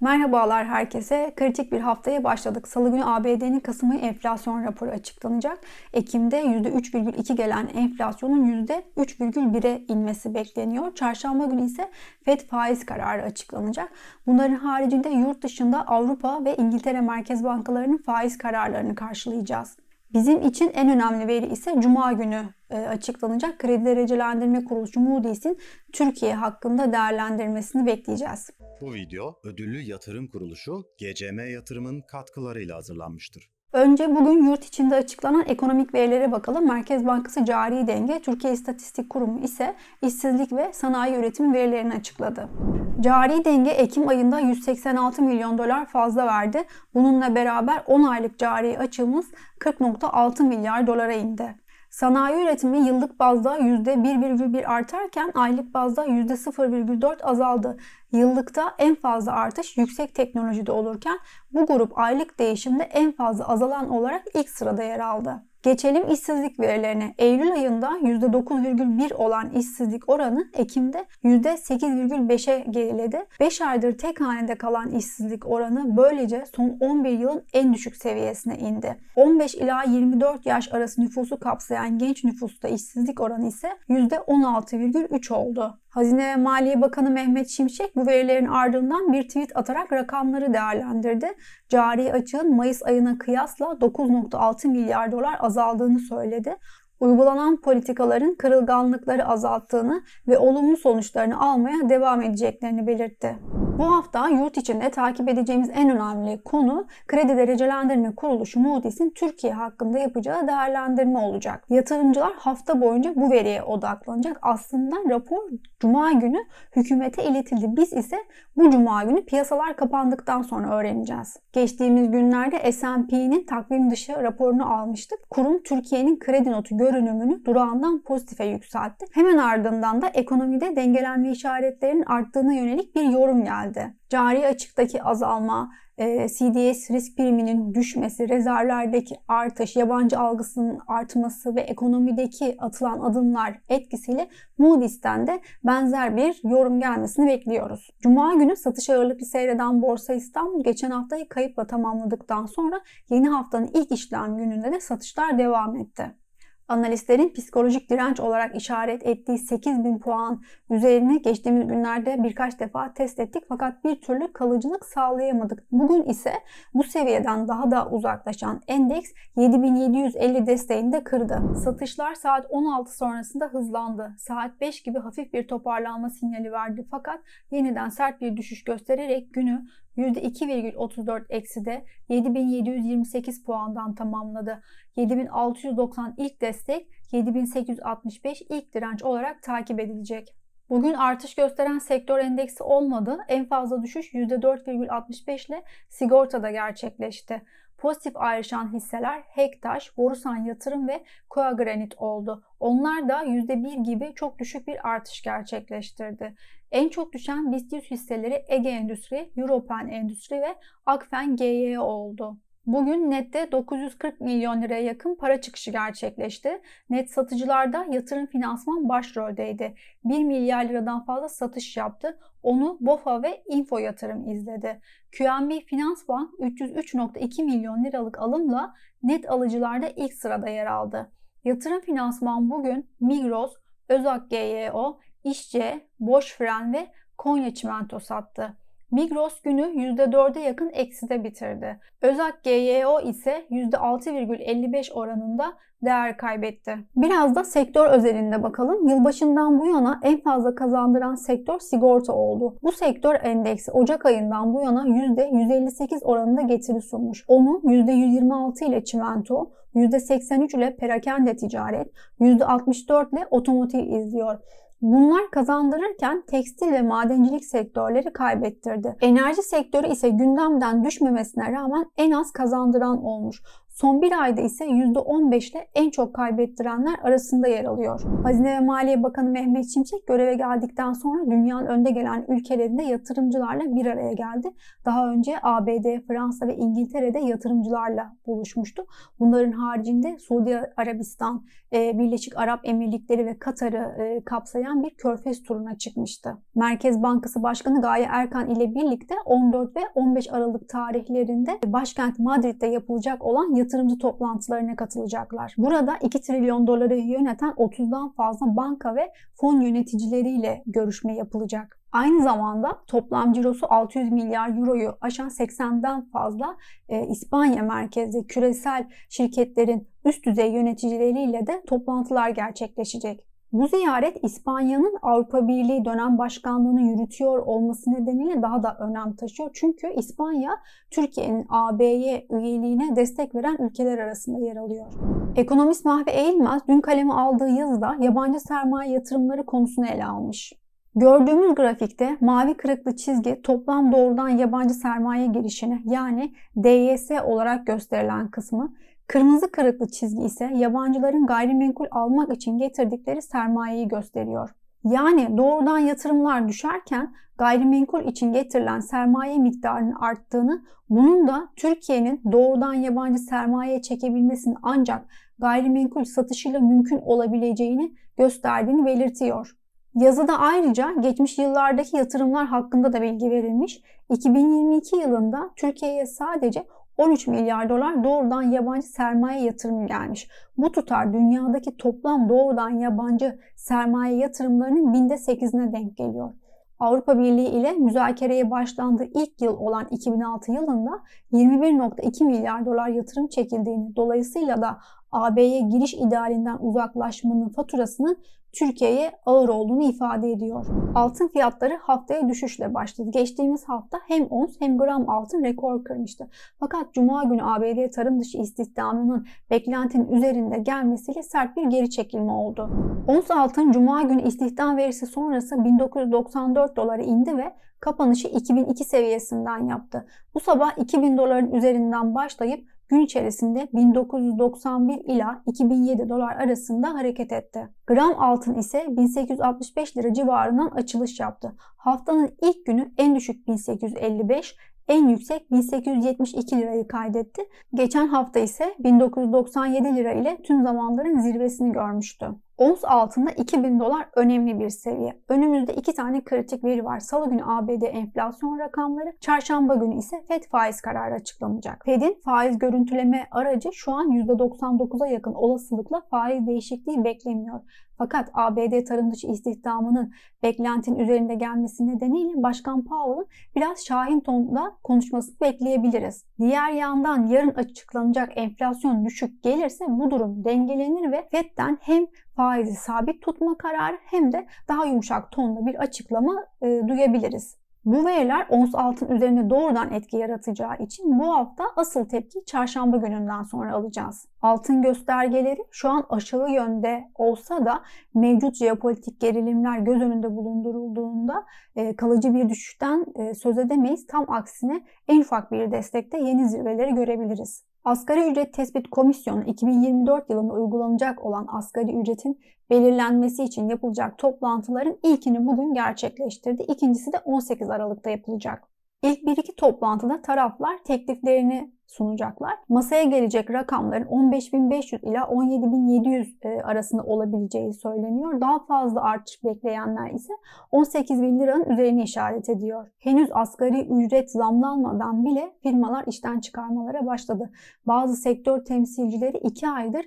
Merhabalar herkese. Kritik bir haftaya başladık. Salı günü ABD'nin Kasım ayı enflasyon raporu açıklanacak. Ekim'de %3,2 gelen enflasyonun %3,1'e inmesi bekleniyor. Çarşamba günü ise FED faiz kararı açıklanacak. Bunların haricinde yurt dışında Avrupa ve İngiltere Merkez Bankalarının faiz kararlarını karşılayacağız. Bizim için en önemli veri ise Cuma günü e, açıklanacak kredi derecelendirme kuruluşu Moody's'in Türkiye hakkında değerlendirmesini bekleyeceğiz. Bu video ödüllü yatırım kuruluşu GCM Yatırım'ın katkılarıyla hazırlanmıştır. Önce bugün yurt içinde açıklanan ekonomik verilere bakalım. Merkez Bankası cari denge, Türkiye İstatistik Kurumu ise işsizlik ve sanayi üretimi verilerini açıkladı. Cari denge Ekim ayında 186 milyon dolar fazla verdi. Bununla beraber 10 aylık cari açığımız 40.6 milyar dolara indi. Sanayi üretimi yıllık bazda %1,1 artarken aylık bazda %0,4 azaldı. Yıllıkta en fazla artış yüksek teknolojide olurken bu grup aylık değişimde en fazla azalan olarak ilk sırada yer aldı. Geçelim işsizlik verilerine. Eylül ayında %9,1 olan işsizlik oranı Ekim'de %8,5'e geriledi. 5 aydır tek hanede kalan işsizlik oranı böylece son 11 yılın en düşük seviyesine indi. 15 ila 24 yaş arası nüfusu kapsayan genç nüfusta işsizlik oranı ise %16,3 oldu. Hazine ve Maliye Bakanı Mehmet Şimşek bu verilerin ardından bir tweet atarak rakamları değerlendirdi. Cari açığın Mayıs ayına kıyasla 9.6 milyar dolar azaldığını söyledi. Uygulanan politikaların kırılganlıkları azalttığını ve olumlu sonuçlarını almaya devam edeceklerini belirtti. Bu hafta yurt içinde takip edeceğimiz en önemli konu kredi derecelendirme kuruluşu Moody's'in Türkiye hakkında yapacağı değerlendirme olacak. Yatırımcılar hafta boyunca bu veriye odaklanacak. Aslında rapor Cuma günü hükümete iletildi. Biz ise bu Cuma günü piyasalar kapandıktan sonra öğreneceğiz. Geçtiğimiz günlerde S&P'nin takvim dışı raporunu almıştık. Kurum Türkiye'nin kredi notu görünümünü durağından pozitife yükseltti. Hemen ardından da ekonomide dengelenme işaretlerinin arttığına yönelik bir yorum geldi. Cari açıktaki azalma, e, CDS risk priminin düşmesi, rezervlerdeki artış, yabancı algısının artması ve ekonomideki atılan adımlar etkisiyle Moody's'ten de benzer bir yorum gelmesini bekliyoruz. Cuma günü satış ağırlıklı seyreden Borsa İstanbul geçen haftayı kayıpla tamamladıktan sonra yeni haftanın ilk işlem gününde de satışlar devam etti analistlerin psikolojik direnç olarak işaret ettiği 8000 puan üzerine geçtiğimiz günlerde birkaç defa test ettik fakat bir türlü kalıcılık sağlayamadık. Bugün ise bu seviyeden daha da uzaklaşan endeks 7750 desteğini de kırdı. Satışlar saat 16 sonrasında hızlandı. Saat 5 gibi hafif bir toparlanma sinyali verdi fakat yeniden sert bir düşüş göstererek günü %2,34 ekside 7728 puandan tamamladı. 7690 ilk destek, 7865 ilk direnç olarak takip edilecek. Bugün artış gösteren sektör endeksi olmadı. En fazla düşüş %4,65 ile sigortada gerçekleşti. Pozitif ayrışan hisseler Hektaş, Borusan Yatırım ve Koa Granit oldu. Onlar da %1 gibi çok düşük bir artış gerçekleştirdi. En çok düşen BIST 100 hisseleri Ege Endüstri, Europen Endüstri ve Akfen GY oldu. Bugün nette 940 milyon liraya yakın para çıkışı gerçekleşti. Net satıcılarda yatırım finansman başroldeydi. 1 milyar liradan fazla satış yaptı. Onu BOFA ve Info Yatırım izledi. QNB Finans Bank 303.2 milyon liralık alımla net alıcılarda ilk sırada yer aldı. Yatırım finansman bugün Migros, Özak GYO, İşçe, Boş Fren ve Konya Çimento sattı. Migros günü %4'e yakın ekside bitirdi. Özak GYO ise %6,55 oranında değer kaybetti. Biraz da sektör özelinde bakalım. Yılbaşından bu yana en fazla kazandıran sektör sigorta oldu. Bu sektör endeksi Ocak ayından bu yana %158 oranında getiri sunmuş. Onu %126 ile çimento, %83 ile perakende ticaret, %64 ile otomotiv izliyor. Bunlar kazandırırken tekstil ve madencilik sektörleri kaybettirdi. Enerji sektörü ise gündemden düşmemesine rağmen en az kazandıran olmuş. Son bir ayda ise %15 ile en çok kaybettirenler arasında yer alıyor. Hazine ve Maliye Bakanı Mehmet Şimşek göreve geldikten sonra dünyanın önde gelen ülkelerinde yatırımcılarla bir araya geldi. Daha önce ABD, Fransa ve İngiltere'de yatırımcılarla buluşmuştu. Bunların haricinde Suudi Arabistan, e, Birleşik Arap Emirlikleri ve Katar'ı e, kapsayan bir körfez turuna çıkmıştı. Merkez Bankası Başkanı Gaye Erkan ile birlikte 14 ve 15 Aralık tarihlerinde başkent Madrid'de yapılacak olan yatırımcı toplantılarına katılacaklar. Burada 2 trilyon doları yöneten 30'dan fazla banka ve fon yöneticileriyle görüşme yapılacak. Aynı zamanda toplam cirosu 600 milyar euroyu aşan 80'den fazla e, İspanya merkezli küresel şirketlerin üst düzey yöneticileriyle de toplantılar gerçekleşecek. Bu ziyaret İspanya'nın Avrupa Birliği dönem başkanlığını yürütüyor olması nedeniyle daha da önem taşıyor. Çünkü İspanya Türkiye'nin AB'ye üyeliğine destek veren ülkeler arasında yer alıyor. Ekonomist Mahve Eğilmez dün kaleme aldığı yazıda yabancı sermaye yatırımları konusunu ele almış. Gördüğümüz grafikte mavi kırıklı çizgi toplam doğrudan yabancı sermaye girişini yani DYS olarak gösterilen kısmı, kırmızı kırıklı çizgi ise yabancıların gayrimenkul almak için getirdikleri sermayeyi gösteriyor. Yani doğrudan yatırımlar düşerken gayrimenkul için getirilen sermaye miktarının arttığını, bunun da Türkiye'nin doğrudan yabancı sermaye çekebilmesinin ancak gayrimenkul satışıyla mümkün olabileceğini gösterdiğini belirtiyor. Yazıda ayrıca geçmiş yıllardaki yatırımlar hakkında da bilgi verilmiş. 2022 yılında Türkiye'ye sadece 13 milyar dolar doğrudan yabancı sermaye yatırımı gelmiş. Bu tutar dünyadaki toplam doğrudan yabancı sermaye yatırımlarının binde 8'ine denk geliyor. Avrupa Birliği ile müzakereye başlandığı ilk yıl olan 2006 yılında 21.2 milyar dolar yatırım çekildiğini, dolayısıyla da AB'ye giriş idealinden uzaklaşmanın faturasının Türkiye'ye ağır olduğunu ifade ediyor. Altın fiyatları haftaya düşüşle başladı. Geçtiğimiz hafta hem ons hem gram altın rekor kırmıştı. Fakat Cuma günü ABD tarım dışı istihdamının beklentinin üzerinde gelmesiyle sert bir geri çekilme oldu. Ons altın Cuma günü istihdam verisi sonrası 1994 dolara indi ve kapanışı 2002 seviyesinden yaptı. Bu sabah 2000 doların üzerinden başlayıp gün içerisinde 1991 ila 2007 dolar arasında hareket etti. Gram altın ise 1865 lira civarından açılış yaptı. Haftanın ilk günü en düşük 1855, en yüksek 1872 lirayı kaydetti. Geçen hafta ise 1997 lira ile tüm zamanların zirvesini görmüştü. Ons altında 2000 dolar önemli bir seviye. Önümüzde iki tane kritik veri var. Salı günü ABD enflasyon rakamları, çarşamba günü ise FED faiz kararı açıklanacak. FED'in faiz görüntüleme aracı şu an %99'a yakın olasılıkla faiz değişikliği beklemiyor. Fakat ABD tarım dışı istihdamının beklentinin üzerinde gelmesi nedeniyle Başkan Powell'ın biraz şahin tonda konuşmasını bekleyebiliriz. Diğer yandan yarın açıklanacak enflasyon düşük gelirse bu durum dengelenir ve FED'den hem faizi sabit tutma kararı hem de daha yumuşak tonda bir açıklama e, duyabiliriz. Bu veriler ons altın üzerine doğrudan etki yaratacağı için bu hafta asıl tepki çarşamba gününden sonra alacağız. Altın göstergeleri şu an aşağı yönde olsa da mevcut jeopolitik gerilimler göz önünde bulundurulduğunda e, kalıcı bir düşüşten e, söz edemeyiz. Tam aksine en ufak bir destekte yeni zirveleri görebiliriz. Asgari Ücret Tespit Komisyonu 2024 yılında uygulanacak olan asgari ücretin belirlenmesi için yapılacak toplantıların ilkini bugün gerçekleştirdi. İkincisi de 18 Aralık'ta yapılacak. İlk bir iki toplantıda taraflar tekliflerini sunacaklar. Masaya gelecek rakamların 15.500 ila 17.700 arasında olabileceği söyleniyor. Daha fazla artış bekleyenler ise 18.000 liranın üzerini işaret ediyor. Henüz asgari ücret zamlanmadan bile firmalar işten çıkarmalara başladı. Bazı sektör temsilcileri 2 aydır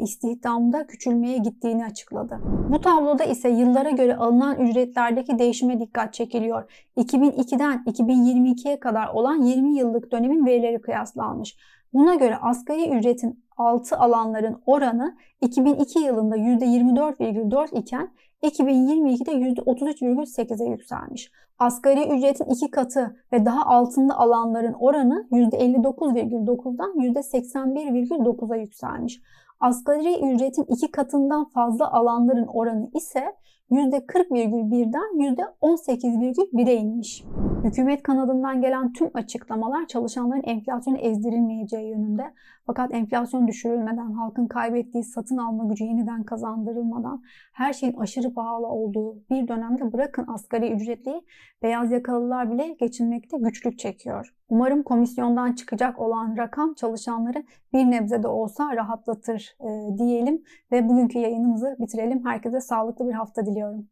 istihdamda küçülmeye gittiğini açıkladı. Bu tabloda ise yıllara göre alınan ücretlerdeki değişime dikkat çekiliyor. 2002'den 2022'ye kadar olan 20 yıllık dönemin verileri kıyaslandı almış. Buna göre asgari ücretin altı alanların oranı 2002 yılında %24,4 iken 2022'de %33,8'e yükselmiş. Asgari ücretin iki katı ve daha altında alanların oranı %59,9'dan %81,9'a yükselmiş. Asgari ücretin iki katından fazla alanların oranı ise %40,1'den %18,1'e inmiş. Hükümet kanadından gelen tüm açıklamalar çalışanların enflasyonu ezdirilmeyeceği yönünde. Fakat enflasyon düşürülmeden, halkın kaybettiği satın alma gücü yeniden kazandırılmadan, her şeyin aşırı pahalı olduğu bir dönemde bırakın asgari ücretliyi, beyaz yakalılar bile geçinmekte güçlük çekiyor. Umarım komisyondan çıkacak olan rakam çalışanları bir nebze de olsa rahatlatır e, diyelim ve bugünkü yayınımızı bitirelim. Herkese sağlıklı bir hafta diliyorum.